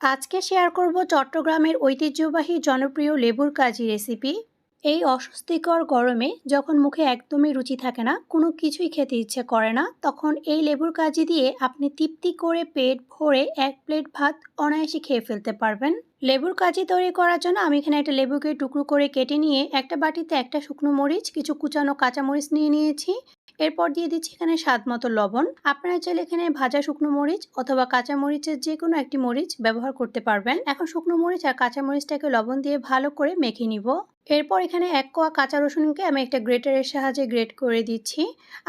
আজকে শেয়ার করব চট্টগ্রামের ঐতিহ্যবাহী জনপ্রিয় লেবুর কাজি রেসিপি। এই অস্বস্তিকর গরমে যখন মুখে একদমই রুচি থাকে না, কোনো কিছুই খেতে ইচ্ছে করে না, তখন এই লেবুর কাজি দিয়ে আপনি তৃপ্তি করে পেট ভরে এক প্লেট ভাত অনায়াসে খেয়ে ফেলতে পারবেন। লেবুর কাজি তৈরি করার জন্য আমি এখানে একটা লেবুকে টুকরো করে কেটে নিয়ে একটা বাটিতে একটা শুকনো মরিচ, কিছু কুচানো কাঁচামরিচ নিয়ে নিয়েছি। এরপর দিয়ে দিচ্ছি এখানে স্বাদ মতো লবণ। আপনারা চাইলে এখানে ভাজা শুকনো মরিচ অথবা কাঁচা মরিচের যে কোনো একটি মরিচ ব্যবহার করতে পারবেন। এখন শুকনো মরিচ আর কাঁচা মরিচটাকে লবণ দিয়ে ভালো করে মেখে নিব। এরপর এখানে এক কোয়া কাঁচা রসুনকে আমি একটা গ্রেটারের সাহায্যে গ্রেট করে দিচ্ছি।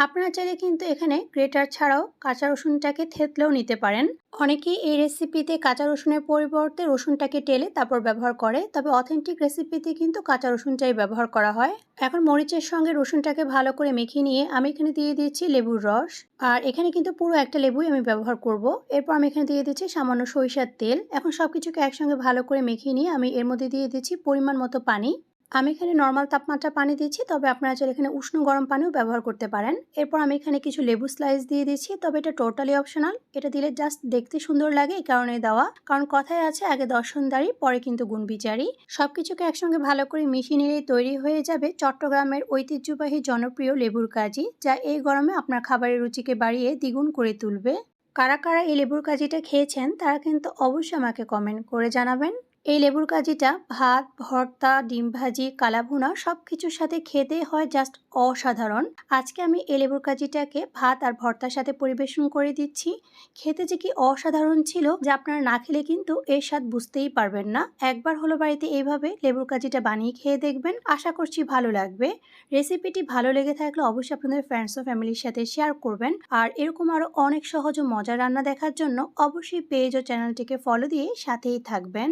আপনারা চাইলে কিন্তু এখানে গ্রেটার ছাড়াও কাঁচা রসুনটাকে থেতলেও নিতে পারেন। অনেকেই এই রেসিপিতে কাঁচা রসুনের পরিবর্তে রসুনটাকে টেলে তারপর ব্যবহার করে, তবে অথেন্টিক রেসিপিতে কিন্তু কাঁচা রসুনটাই ব্যবহার করা হয়। এখন মরিচের সঙ্গে রসুনটাকে ভালো করে মেখে নিয়ে আমি এখানে দিয়ে দিচ্ছি লেবুর রস। আর এখানে কিন্তু পুরো একটা লেবুই আমি ব্যবহার করব। এরপর আমি এখানে দিয়ে দিচ্ছি সামান্য সরিষার তেল। এখন সব কিছুকে একসঙ্গে ভালো করে মেখে নিয়ে আমি এর মধ্যে দিয়ে দিচ্ছি পরিমাণ মতো পানি। আমি এখানে নর্মাল তাপমাত্রা পানি দিচ্ছি, তবে আপনারা চাইলে এখানে উষ্ণ গরম পানিও ব্যবহার করতে পারেন। এরপর আমি এখানে কিছু লেবু স্লাইস দিয়ে দিচ্ছি, তবে এটা টোটালি অপশনাল এটা দিলে জাস্ট দেখতে সুন্দর লাগে এই কারণে দেওয়া। কারণ কথায় আছে, আগে দর্শনদারি পরে কিন্তু গুণ বিচারি। সব কিছুকে একসঙ্গে ভালো করে মিশিয়ে নিলেই তৈরি হয়ে যাবে চট্টগ্রামের ঐতিহ্যবাহী জনপ্রিয় লেবুর কাজি, যা এই গরমে আপনার খাবারের রুচিকে বাড়িয়ে দ্বিগুণ করে তুলবে। কারা কারা এই লেবুর কাজিটা খেয়েছেন, তারা কিন্তু অবশ্যই আমাকে কমেন্ট করে জানাবেন। এই লেবুর কাজিটা ভাত, ভর্তা, ডিম ভাজি, কালাভুনা সব কিছুর সাথে খেতে হয় জাস্ট অসাধারণ। আজকে আমি এই লেবুর কাজিটাকে ভাত আর ভর্তার সাথে পরিবেশন করে দিচ্ছি। খেতে যে কি অসাধারণ ছিল, যে আপনারা না খেলে কিন্তু এর স্বাদ বুঝতেই পারবেন না। একবার হলো বাড়িতে এইভাবে লেবুর কাজিটা বানিয়ে খেয়ে দেখবেন, আশা করছি ভালো লাগবে। রেসিপিটি ভালো লেগে থাকলে অবশ্যই আপনাদের ফ্রেন্ডস ও ফ্যামিলির সাথে শেয়ার করবেন। আর এরকম আরও অনেক সহজ ও মজার রান্না দেখার জন্য অবশ্যই পেজ ও চ্যানেলটিকে ফলো দিয়ে সাথেই থাকবেন।